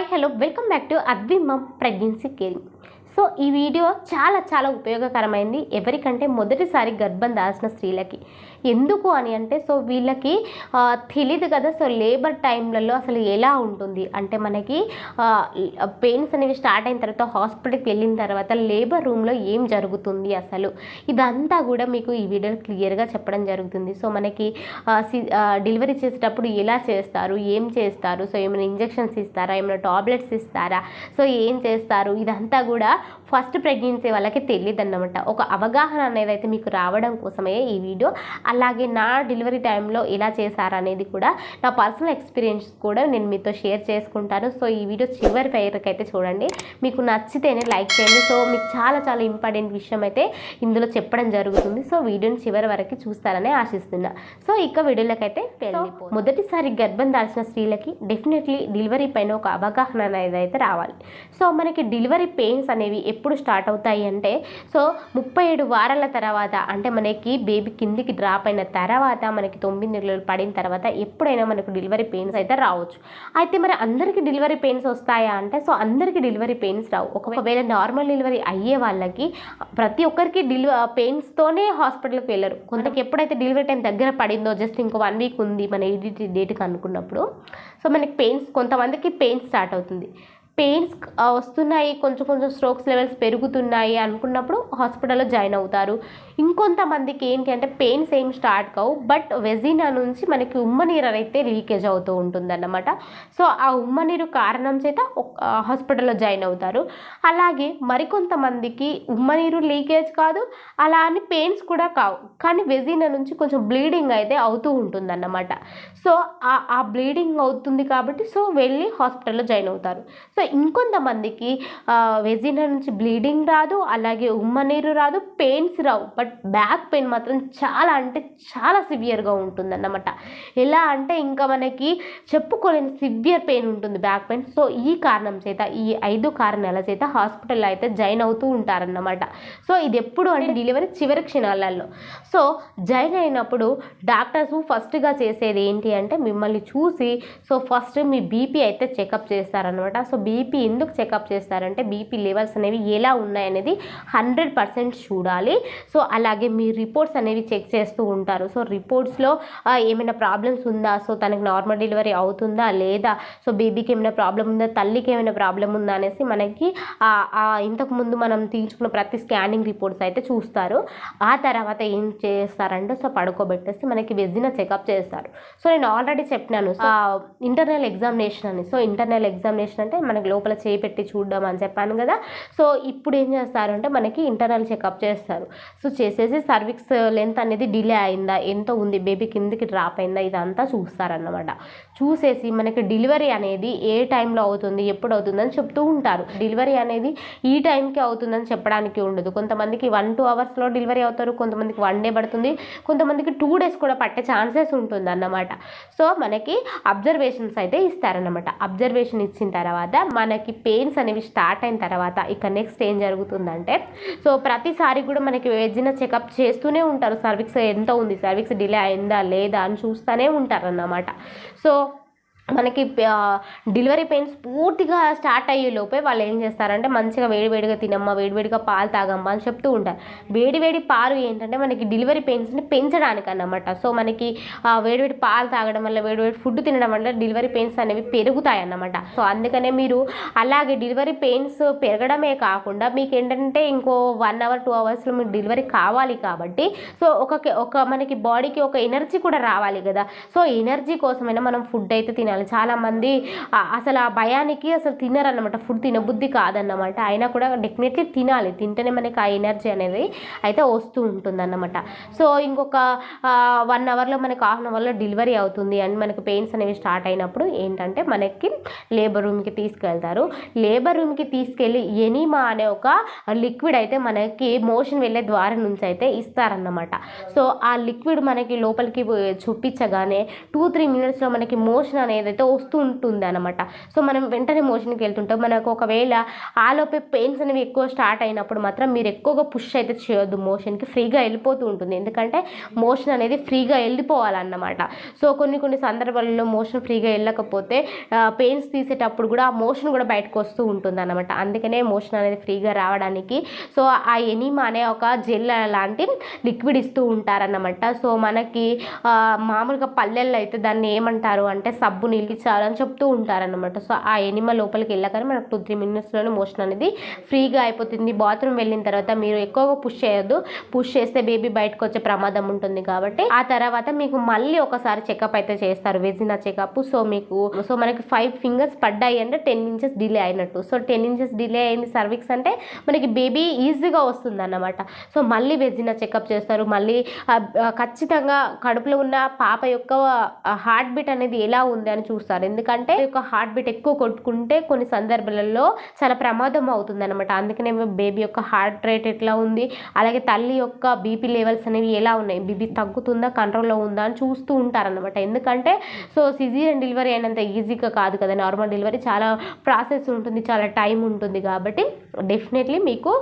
Hi hello. Welcome back to Advi mom pregnancy caring. So ఈ video చాలా చాలా ఉపయోగకరమైంది. ఎవరికంటే మొదటిసారి గర్భం దాల్చిన స్త్రీలకి. ఎందుకు అని అంటే సో వీళ్ళకి తెలియదు తెలీదు కదా సో లేబర్ టైంలలో అసలు ఎలా ఉంటుంది? అంటే మనకి పెయిన్స్ అనేవి స్టార్ట్ అయిన తర్వాత హాస్పిటల్కి వెళ్ళిన తర్వాత లేబర్ రూమ్లో ఏం జరుగుతుంది అసలు? ఇదంతా కూడా మీకు ఈ వీడియోలో క్లియర్గా చెప్పడం జరుగుతుంది. సో మనకి సి- డెలివరీ చేసేటప్పుడు ఎలా చేస్తారు? ఏం చేస్తారు? సో ఏమైనా ఇంజెక్షన్స్ ఇస్తారా? ఏమైనా టాబ్లెట్స్ ఇస్తారా? సో ఏం చేస్తారు? ఇదంతా కూడా ఫస్ట్ ప్రెగ్నెన్సీ వాళ్ళకి తెలియదు అన్నమాట ఒక అవగాహన అనేది అయితే మీకు రావడం కోసమే ఈ వీడియో. అలాగే నా డెలివరీ టైంలో ఎలా చేశారనేది కూడా నా పర్సనల్ ఎక్స్పీరియన్స్ కూడా నేను మీతో షేర్ చేసుకుంటాను. సో ఈ వీడియో చివరి పేరుకైతే అయితే చూడండి. మీకు నచ్చితేనే లైక్ చేయండి. సో మీకు చాలా చాలా ఇంపార్టెంట్ విషయం అయితే ఇందులో చెప్పడం జరుగుతుంది. సో వీడియోని చివరి వరకు చూస్తారని ఆశిస్తున్నా. సో ఇక వీడియోలోకి అయితే మొదటిసారి గర్భం దాల్చిన స్త్రీలకి డెఫినెట్లీ డెలివరీ పైన ఒక అవగాహన అనేది అయితే రావాలి. సో మనకి డెలివరీ పెయిన్స్ అనేవి ఎప్పుడు స్టార్ట్ అవుతాయి అంటే సో ముప్పై ఏడు వారాల తర్వాత అంటే మనకి బేబీ కిందికి డ్రాప్ అయిన తర్వాత మనకి తొమ్మిది నెలలు పడిన తర్వాత ఎప్పుడైనా మనకు డెలివరీ పెయిన్స్ అయితే రావచ్చు. అయితే మరి అందరికీ డెలివరీ పెయిన్స్ వస్తాయా అంటే సో అందరికీ డెలివరీ పెయిన్స్ రావు. ఒకవేళ నార్మల్ డెలివరీ అయ్యే వాళ్ళకి ప్రతి ఒక్కరికి డెలివ పెయిన్స్తోనే హాస్పిటల్కి వెళ్ళరు. కొంతకి ఎప్పుడైతే డెలివరీ టైం దగ్గర పడిందో జస్ట్ ఇంకో వన్ వీక్ ఉంది మన ఎయిటీ డేట్కి అనుకున్నప్పుడు సో మనకి పెయిన్స్ కొంతమందికి పెయిన్స్ స్టార్ట్ అవుతుంది. పెయిన్స్ వస్తున్నాయి. కొంచెం కొంచెం స్ట్రోక్స్ లెవెల్స్ పెరుగుతున్నాయి అనుకున్నప్పుడు హాస్పిటల్లో జాయిన్ అవుతారు. ఇంకొంతమందికి ఏంటి అంటే పెయిన్స్ ఏం స్టార్ట్ కావు. బట్ వెజినా నుంచి మనకి ఉమ్మనీరు అయితే లీకేజ్ అవుతూ ఉంటుందన్నమాట. సో ఆ ఉమ్మ నీరు కారణం చేత హాస్పిటల్లో జాయిన్ అవుతారు. అలాగే మరికొంతమందికి ఉమ్మ నీరు లీకేజ్ కాదు. అలా అని పెయిన్స్ కూడా కావు. కానీ వెజినా నుంచి కొంచెం బ్లీడింగ్ అయితే అవుతూ ఉంటుందన్నమాట. సో ఆ ఆ బ్లీడింగ్ అవుతుంది కాబట్టి సో వెళ్ళి హాస్పిటల్లో జాయిన్ అవుతారు. సో ఇంకొంతమందికి వెజినా నుంచి బ్లీడింగ్ రాదు అలాగే ఉమ్మ నీరు రాదు పెయిన్స్ రావు. బట్ బ్యాక్ పెయిన్ మాత్రం చాలా అంటే చాలా సివియర్గా ఉంటుందన్నమాట. ఎలా అంటే ఇంకా మనకి చెప్పుకోలేని సివియర్ పెయిన్ ఉంటుంది బ్యాక్ పెయిన్ సో ఈ కారణం చేత ఈ ఐదు కారణాల చేత హాస్పిటల్లో అయితే జాయిన్ అవుతూ ఉంటారన్నమాట. సో ఇది ఎప్పుడు అంటే డెలివరీ చివరి క్షణాలలో. సో జాయిన్ అయినప్పుడు డాక్టర్స్ ఫస్ట్గా చేసేది ఏంటి అంటే మిమ్మల్ని చూసి సో ఫస్ట్ మీ బీపీ అయితే చెకప్ చేస్తారనమాట సో బీపీ ఎందుకు చెకప్ చేస్తారంటే బీపీ లెవెల్స్ అనేవి ఎలా ఉన్నాయనేది హండ్రెడ్ పర్సెంట్ చూడాలి. సో అలాగే మీ రిపోర్ట్స్ అనేవి చెక్ చేస్తూ ఉంటారు. సో రిపోర్ట్స్లో ఏమైనా ప్రాబ్లమ్స్ ఉందా? సో తనకి నార్మల్ డెలివరీ అవుతుందా? లేదా? సో బేబీకి ఏమైనా ప్రాబ్లం ఉందా? తల్లికి ఏమైనా ప్రాబ్లం ఉందా? అనేసి మనకి ఇంతకుముందు మనం తీయించుకున్న ప్రతి స్కానింగ్ రిపోర్ట్స్ అయితే చూస్తారు. ఆ తర్వాత ఏం చేస్తారంటే సో పడుకోబెట్టేసి మనకి వెజిన చెకప్ చేస్తారు. సో నేను ఆల్రెడీ చెప్పినాను. ఇంటర్నల్ ఎగ్జామినేషన్ అని. సో ఇంటర్నల్ ఎగ్జామినేషన్ అంటే మనకి లోపల చేయి పెట్టి చూడడం అని చెప్పాను కదా. సో ఇప్పుడు ఏం చేస్తారంటే మనకి ఇంటర్నల్ చెకప్ చేస్తారు. సో చేసేసి సర్విక్స్ లెంత్ అనేది డిలే అయిందా? ఎంత ఉంది? బేబీ కిందికి డ్రాప్ అయిందా? ఇదంతా చూస్తారన్నమాట. చూసేసి మనకి డెలివరీ అనేది ఏ టైంలో అవుతుంది? ఎప్పుడు అవుతుందని చెప్తూ ఉంటారు. డెలివరీ అనేది ఈ టైంకి అవుతుందని చెప్పడానికి ఉండదు. కొంతమందికి వన్ టూ అవర్స్లో డెలివరీ అవుతారు. కొంతమందికి వన్ డే పడుతుంది. కొంతమందికి టూ డేస్ కూడా పట్టే ఛాన్సెస్ ఉంటుంది అన్నమాట సో మనకి అబ్జర్వేషన్స్ అయితే ఇస్తారన్నమాట. అబ్జర్వేషన్ ఇచ్చిన తర్వాత మనకి పెయిన్స్ అనేవి స్టార్ట్ అయిన తర్వాత ఇక నెక్స్ట్ ఏం జరుగుతుందంటే సో ప్రతిసారి కూడా మనకి ఏదైనా చెకప్ చేస్తూనే ఉంటారు. సర్విక్స్ ఎంత ఉంది? సర్విక్స్ డిలే అయిందా? లేదా? అని చూస్తూనే ఉంటారన్నమాట. సో మనకి డెలివరీ పెయిన్స్ పూర్తిగా స్టార్ట్ అయ్యే లోపే వాళ్ళు ఏం చేస్తారంటే మంచిగా వేడివేడిగా తినమ్మా వేడివేడిగా పాలు తాగమ్మా అని చెప్తూ ఉంటారు. వేడివేడి పాలు ఏంటంటే మనకి డెలివరీ పెయిన్స్ని పెంచడానికి అన్నమాట సో మనకి వేడివేడి పాలు తాగడం వల్ల వేడివేడి ఫుడ్ తినడం వల్ల డెలివరీ పెయిన్స్ అనేవి పెరుగుతాయి అన్నమాట సో అందుకనే మీరు అలాగే డెలివరీ పెయిన్స్ పెరగడమే కాకుండా మీకు ఏంటంటే ఇంకో వన్ అవర్ టూ అవర్స్లో మీకు డెలివరీ కావాలి కాబట్టి సో ఒక ఒక మనకి బాడీకి ఒక ఎనర్జీ కూడా రావాలి కదా. సో ఎనర్జీ కోసమైనా మనం ఫుడ్ అయితే తినాలి. చాలామంది అసలు ఆ భయానికి అసలు తినరన్నమాట. ఫుడ్ తినబుద్ధి కాదన్నమాట. అయినా కూడా డెఫినెట్లీ తినాలి. తింటేనే మనకి ఆ ఎనర్జీ అనేది అయితే వస్తూ ఉంటుందన్నమాట. సో ఇంకొక వన్ అవర్లో మనకి హాఫ్ అన్ అవర్లో డెలివరీ అవుతుంది. అండ్ మనకి పెయిన్స్ అనేవి స్టార్ట్ అయినప్పుడు ఏంటంటే మనకి లేబర్ రూమ్కి తీసుకెళ్తారు. లేబర్ రూమ్కి తీసుకెళ్ళి ఎనీమా అనే ఒక లిక్విడ్ అయితే మనకి మోషన్ వెళ్ళే ద్వారం నుంచి అయితే ఇస్తారన్నమాట. సో ఆ లిక్విడ్ మనకి లోపలికి చూపించగానే టూ త్రీ మినిట్స్లో మనకి మోషన్ అనేది అయితే వస్తూ ఉంటుంది అనమాట సో మనం వెంటనే మోషన్కి వెళ్తుంటాం. మనకు ఒకవేళ ఆలోపే పెయిన్స్ అనేవి ఎక్కువ స్టార్ట్ అయినప్పుడు మాత్రం మీరు ఎక్కువగా పుష్ అయితే చేయొద్దు. మోషన్కి ఫ్రీగా వెళ్ళిపోతూ ఉంటుంది. ఎందుకంటే మోషన్ అనేది ఫ్రీగా వెళ్ళిపోవాలన్నమాట. సో కొన్ని కొన్ని సందర్భాలలో మోషన్ ఫ్రీగా వెళ్ళకపోతే పెయిన్స్ తీసేటప్పుడు కూడా ఆ మోషన్ కూడా బయటకు వస్తూ ఉంటుంది అనమాట అందుకనే మోషన్ అనేది ఫ్రీగా రావడానికి సో ఆ ఎనిమా అనే ఒక జెల్ లాంటి లిక్విడ్ ఇస్తూ ఉంటారన్నమాట. సో మనకి మామూలుగా పల్లెల్లో అయితే దాన్ని ఏమంటారు అంటే సబ్బుని నీళ్ళు ఇచ్చారని చెప్తూ ఉంటారన్నమాట. సో ఆ ఎనిమల్ లోపలికి వెళ్ళగానే మనకు టూ త్రీ మినిట్స్లోనే మోషన్ అనేది ఫ్రీగా అయిపోతుంది. బాత్రూమ్ వెళ్ళిన తర్వాత మీరు ఎక్కువగా పుష్ చేయొద్దు. పుష్ చేస్తే బేబీ బయటకు వచ్చే ప్రమాదం ఉంటుంది కాబట్టి. ఆ తర్వాత మీకు మళ్ళీ ఒకసారి చెకప్ అయితే చేస్తారు. వెజినా చెకప్ సో మీకు సో మనకి ఫైవ్ ఫింగర్స్ పడ్డాయి అంటే టెన్ ఇంచెస్ డిలే అయినట్టు. సో టెన్ ఇంచెస్ డిలే అయింది సర్విక్స్ అంటే మనకి బేబీ ఈజీగా వస్తుంది అన్నమాట సో మళ్ళీ వెజినా చెకప్ చేస్తారు. మళ్ళీ ఖచ్చితంగా కడుపులో ఉన్న పాప యొక్క హార్ట్ బీట్ అనేది ఎలా ఉంది అని చూస్తారు. ఎందుకంటే ఈ యొక్క హార్ట్ బీట్ ఎక్కువ కొట్టుకుంటే కొన్ని సందర్భాలలో చాలా ప్రమాదం అవుతుంది అనమాట అందుకనే బేబీ యొక్క హార్ట్ రేట్ ఎట్లా ఉంది అలాగే తల్లి యొక్క బీపీ లెవెల్స్ అనేవి ఎలా ఉన్నాయి బీపీ తగ్గుతుందా కంట్రోల్లో ఉందా అని చూస్తూ ఉంటారనమాట ఎందుకంటే సో సిజీరియన్ డెలివరీ అయినంత ఈజీగా కాదు కదా. నార్మల్ డెలివరీ చాలా ప్రాసెస్ ఉంటుంది చాలా టైం ఉంటుంది కాబట్టి డెఫినెట్లీ మీకు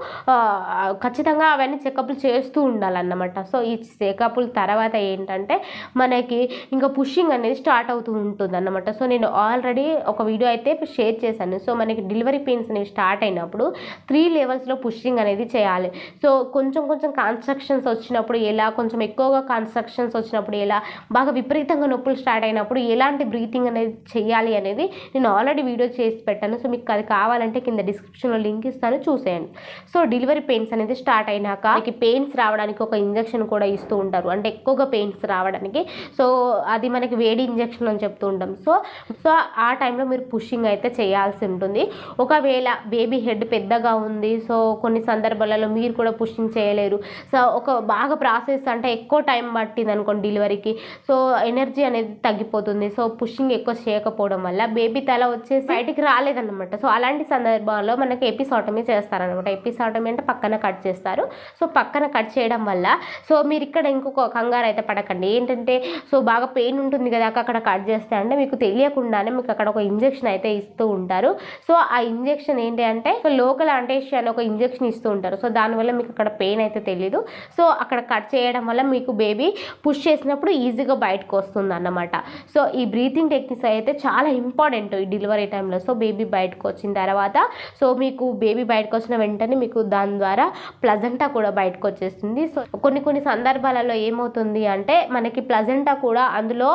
ఖచ్చితంగా అవన్నీ చెకప్లు చేస్తూ ఉండాలన్నమాట. సో ఈ చెకప్ల తర్వాత ఏంటంటే మనకి ఇంకా పుషింగ్ అనేది స్టార్ట్ అవుతూ ఉంటుంది అన్నమాట. సో నేను ఆల్రెడీ ఒక వీడియో అయితే షేర్ చేశాను. సో మనకి డెలివరీ పెయిన్స్ అనేవి స్టార్ట్ అయినప్పుడు త్రీ లెవెల్స్లో పుషింగ్ అనేది చేయాలి. సో కొంచెం కొంచెం కన్స్ట్రక్షన్స్ వచ్చినప్పుడు ఎలా కొంచెం ఎక్కువగా కన్స్ట్రక్షన్స్ వచ్చినప్పుడు ఎలా బాగా విపరీతంగా నొప్పులు స్టార్ట్ అయినప్పుడు ఎలాంటి బ్రీతింగ్ అనేది చేయాలి అనేది నేను ఆల్రెడీ వీడియో చేసి పెట్టాను. సో మీకు అది కావాలంటే కింద డిస్క్రిప్షన్లో లింక్ ఇస్తాను చూసేయండి. సో డెలివరీ పెయిన్స్ అనేది స్టార్ట్ అయినాక మీకు పెయిన్స్ రావడానికి ఒక ఇంజెక్షన్ కూడా ఇస్తూ ఉంటారు. అంటే ఎక్కువగా పెయిన్స్ రావడానికి. సో అది మనకి వేడి ఇంజెక్షన్ అని చెప్తూ ఉంటాం. సో సో ఆ టైంలో మీరు పుషింగ్ అయితే చేయాల్సి ఉంటుంది. ఒకవేళ బేబీ హెడ్ పెద్దగా ఉంది సో కొన్ని సందర్భాలలో మీరు కూడా పుషింగ్ చేయలేరు. సో ఒక బాగా ప్రాసెస్ అంటే ఎక్కువ టైం పట్టింది అనుకోండి డెలివరీకి. సో ఎనర్జీ అనేది తగ్గిపోతుంది. సో పుషింగ్ ఎక్కువ చేయకపోవడం వల్ల బేబీ తల వచ్చేసి బయటికి రాలేదన్నమాట. సో అలాంటి సందర్భాల్లో మనకి ఎపిసాటమీ చేస్తారనమాట ఎపిసాటమీ అంటే పక్కన కట్ చేస్తారు. సో పక్కన కట్ చేయడం వల్ల సో మీరు ఇక్కడ ఇంకొక కంగారు అయితే పడకండి. ఏంటంటే సో బాగా పెయిన్ ఉంటుంది కదా అక్కడ కట్ చేస్తే అంటే మీకు మీకు తెలియకుండానే మీకు అక్కడ ఒక ఇంజెక్షన్ అయితే ఇస్తూ ఉంటారు. సో ఆ ఇంజెక్షన్ ఏంటి అంటే లోకల్ అంటేషి అని ఒక ఇంజెక్షన్ ఇస్తూ ఉంటారు. సో దానివల్ల మీకు అక్కడ పెయిన్ అయితే తెలియదు సో అక్కడ కట్ చేయడం వల్ల మీకు బేబీ పుష్ చేసినప్పుడు ఈజీగా బయటకు వస్తుంది అన్నమాట సో ఈ బ్రీతింగ్ టెక్నిక్స్ అయితే చాలా ఇంపార్టెంట్ ఈ డెలివరీ టైంలో సో బేబీ బయటకు వచ్చిన తర్వాత సో మీకు బేబీ బయటకు వచ్చిన వెంటనే మీకు దాని ద్వారా ప్లజెంటా కూడా బయటకు వచ్చేస్తుంది. సో కొన్ని కొన్ని సందర్భాలలో ఏమవుతుంది అంటే మనకి ప్లజెంటా కూడా అందులో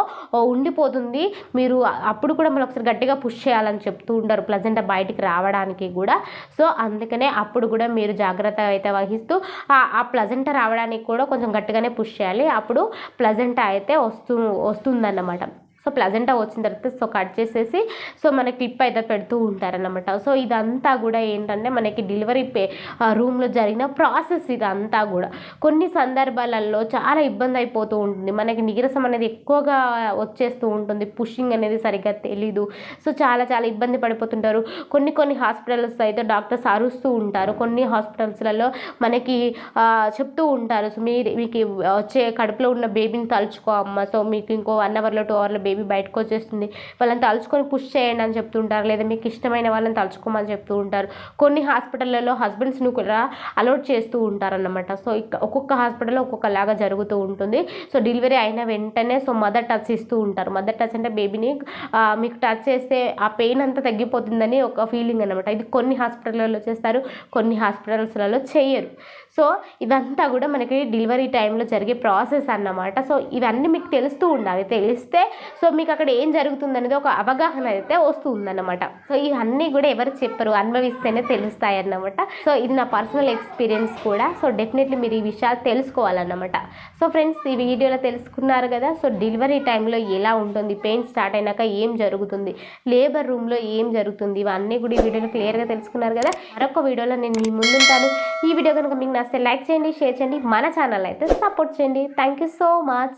ఉండిపోతుంది. మీ మీరు అప్పుడు కూడా మళ్ళీ ఒకసారి గట్టిగా పుష్ చేయాలని చెప్తూ ఉంటారు ప్లజెంటా బయటికి రావడానికి కూడా. సో అందుకనే అప్పుడు కూడా మీరు జాగ్రత్త అయితే వహిస్తూ ఆ- ఆ ప్లజెంటా రావడానికి కూడా కొంచెం గట్టిగానే పుష్ చేయాలి. అప్పుడు ప్లజెంటా అయితే వస్తూ వస్తుందన్నమాట. సో ప్లజెంటా వచ్చిన తర్వాత సో కట్ చేసేసి సో మన క్లిప్ అయితే పెడుతూ ఉంటారన్నమాట. సో ఇదంతా కూడా ఏంటంటే మనకి డెలివరీ పే రూమ్లో జరిగిన ప్రాసెస్ ఇదంతా కూడా. కొన్ని సందర్భాలలో చాలా ఇబ్బంది అయిపోతూ ఉంటుంది. మనకి నీరసం అనేది ఎక్కువగా వచ్చేస్తూ ఉంటుంది. పుషింగ్ అనేది సరిగ్గా తెలీదు. సో చాలా చాలా ఇబ్బంది పడిపోతుంటారు. కొన్ని కొన్ని హాస్పిటల్స్ అయితే డాక్టర్స్ అరుస్తూ ఉంటారు. కొన్ని హాస్పిటల్స్లలో మనకి చెప్తూ ఉంటారు. సో మీరు మీకు వచ్చే కడుపులో ఉన్న బేబీని తలుచుకో అమ్మ. సో మీకు ఇంకో వన్ అవర్లో టూ అవర్లో బేబీ బయటకు వచ్చేస్తుంది. వాళ్ళని తలుచుకొని పుష్ చేయండి అని చెప్తుంటారు. లేదా మీకు ఇష్టమైన వాళ్ళని తలుచుకోమని చెప్తూ ఉంటారు కొన్ని హాస్పిటల్లో హస్బెండ్స్ని కూడా అలౌట్ చేస్తూ ఉంటారన్నమాట. సో ఒక్కొక్క హాస్పిటల్లో ఒక్కొక్కలాగా జరుగుతూ ఉంటుంది. సో డెలివరీ అయిన వెంటనే సో మదర్ టచ్ ఇస్తూ ఉంటారు. మదర్ టచ్ అంటే బేబీని మీకు టచ్ చేస్తే ఆ పెయిన్ అంతా తగ్గిపోతుందని ఒక ఫీలింగ్ అనమాట ఇది కొన్ని హాస్పిటల్లో చేస్తారు కొన్ని హాస్పిటల్స్లలో చేయరు. సో ఇదంతా కూడా మనకి డెలివరీ టైంలో జరిగే ప్రాసెస్ అన్నమాట. సో ఇవన్నీ మీకు తెలుస్తూ ఉండాలి. తెలిస్తే సో మీకు అక్కడ ఏం జరుగుతుంది అనేది ఒక అవగాహన అయితే వస్తుందన్నమాట. సో ఇవన్నీ కూడా ఎవరు చెప్పరు అనుభవిస్తేనే తెలుస్తాయి అన్నమాట సో ఇది నా పర్సనల్ ఎక్స్పీరియన్స్ కూడా. సో డెఫినెట్లీ మీరు ఈ విషయాలు తెలుసుకోవాలన్నమాట. సో ఫ్రెండ్స్ ఈ వీడియోలో తెలుసుకున్నారు కదా సో డెలివరీ టైంలో ఎలా ఉంటుంది పెయిన్ స్టార్ట్ అయినాక ఏం జరుగుతుంది లేబర్ రూమ్లో ఏం జరుగుతుంది ఇవన్నీ కూడా ఈ వీడియోలో క్లియర్గా తెలుసుకున్నారు కదా. మరొక వీడియోలో నేను మీ ముందుంటాను. ఈ వీడియో కనుక మీకు నచ్చితే లైక్ చేయండి షేర్ చేయండి. మన ఛానల్ అయితే సపోర్ట్ చేయండి. Thank you so much.